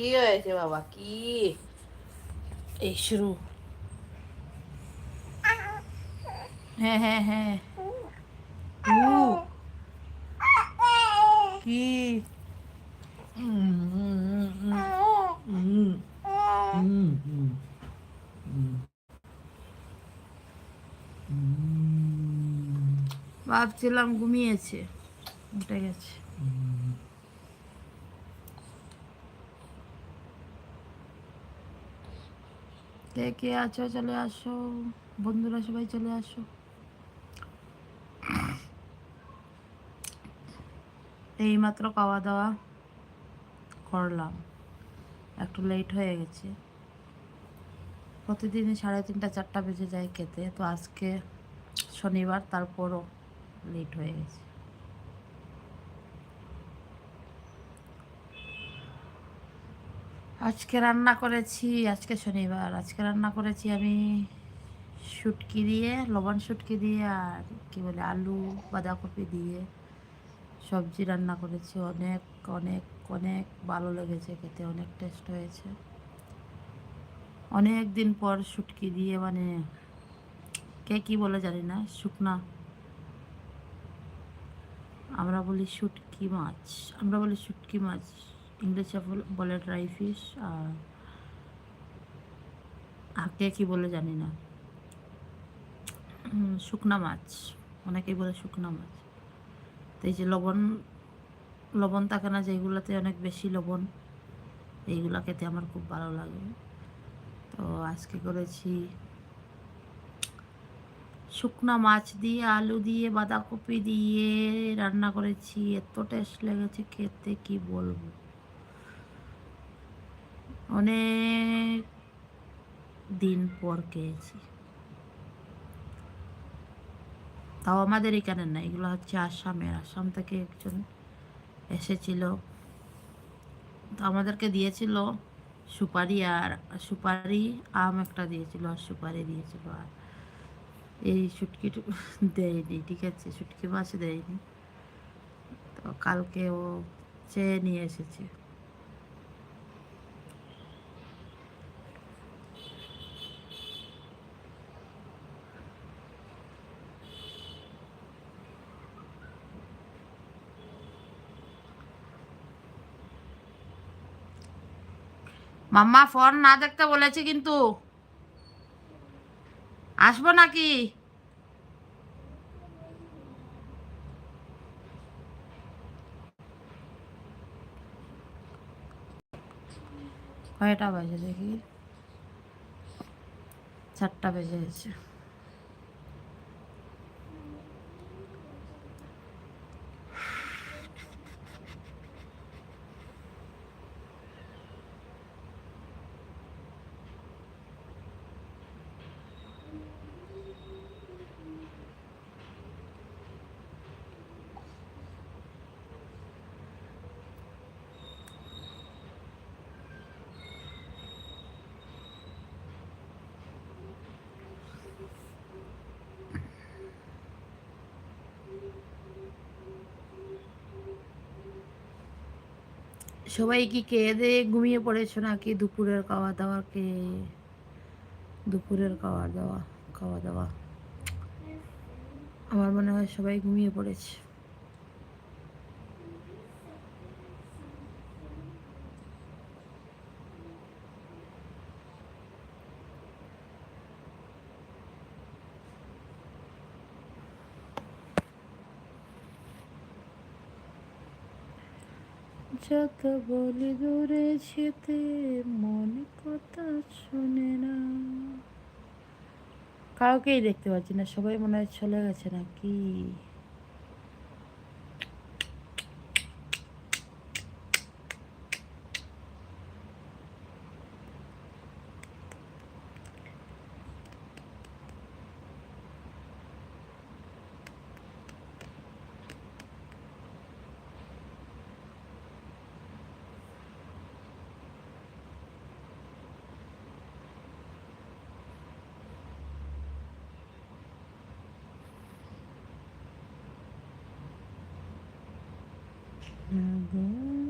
কি হয়েছে বাবা কি এই শুরু হ্যাঁ হ্যাঁ হ্যাঁ কি ভাবছিলাম ঘুমিয়েছে উঠে গেছে। কে কে আছো, চলে আসো। বন্ধুরা সবাই চলে আসো। এইমাত্র খাওয়া দাওয়া করলাম। একটু লেট হয়ে গেছে। প্রতিদিনই সাড়ে তিনটা, চারটা বেজে যায় খেতে। তো আজকে শনিবার, তারপরও লেট হয়ে গেছে। আজকে রান্না করেছি, আজকে শনিবার। আজকে রান্না করেছি আমি শুটকি দিয়ে, লবণ শুটকি দিয়ে আর কি বলে, আলু, বাঁধাকপি দিয়ে সবজি রান্না করেছি। অনেক অনেক অনেক ভালো লেগেছে খেতে, অনেক টেস্ট হয়েছে। অনেক দিন পর শুটকি দিয়ে মানে কে কি বলে জানি না, শুকনা। আমরা বলি শুটকি মাছ, আমরা বলি শুটকি মাছ। ইংলিশে বল- ড্রাই ফিশ আর আর কে বলে জানি না। শুকনা মাছ, অনেকেই বলে শুকনা মাছ। তো এই যে লবণ লবণ থাকে না যেগুলোতে অনেক বেশি লবণ, এইগুলো খেতে আমার খুব ভালো লাগে। তো আজকে করেছি শুকনা মাছ দিয়ে, আলু দিয়ে, বাঁধাকপি দিয়ে রান্না করেছি। এত টেস্ট লেগেছে খেতে, কি বলব? অনেক দিন পর খেয়েছি। তাও আমাদের এখানে না, এগুলো হচ্ছে আসামের। আসাম থেকে একজন এসেছিল। তো আমাদেরকে দিয়েছিল সুপারি আর সুপারি আম একটা দিয়েছিল আর সুপারি দিয়েছিল আর এই শুটকি দেয়নি, ঠিক আছে? শুটকি মাছ দেয়নি। তো কালকে ও চেয়ে নিয়ে এসেছে। মাম্মা ফোন না দেখতে বলেছি কিন্তু। আসব নাকি? কয়টা বাজে দেখি? চারটা বেজে গেছে। সবাই কি খেয়ে দিয়ে ঘুমিয়ে পড়েছো নাকি দুপুরের খাওয়া দাওয়া কে? দুপুরের খাওয়া দাওয়া খাওয়া দাওয়া। আমার মনে হয় সবাই ঘুমিয়ে পড়েছে। যত বলি দূরে যেতে মন কথা শুনে না। কাউকেই দেখতে পাচ্ছি না, সবাই মনে হয় চলে গেছে নাকি? now there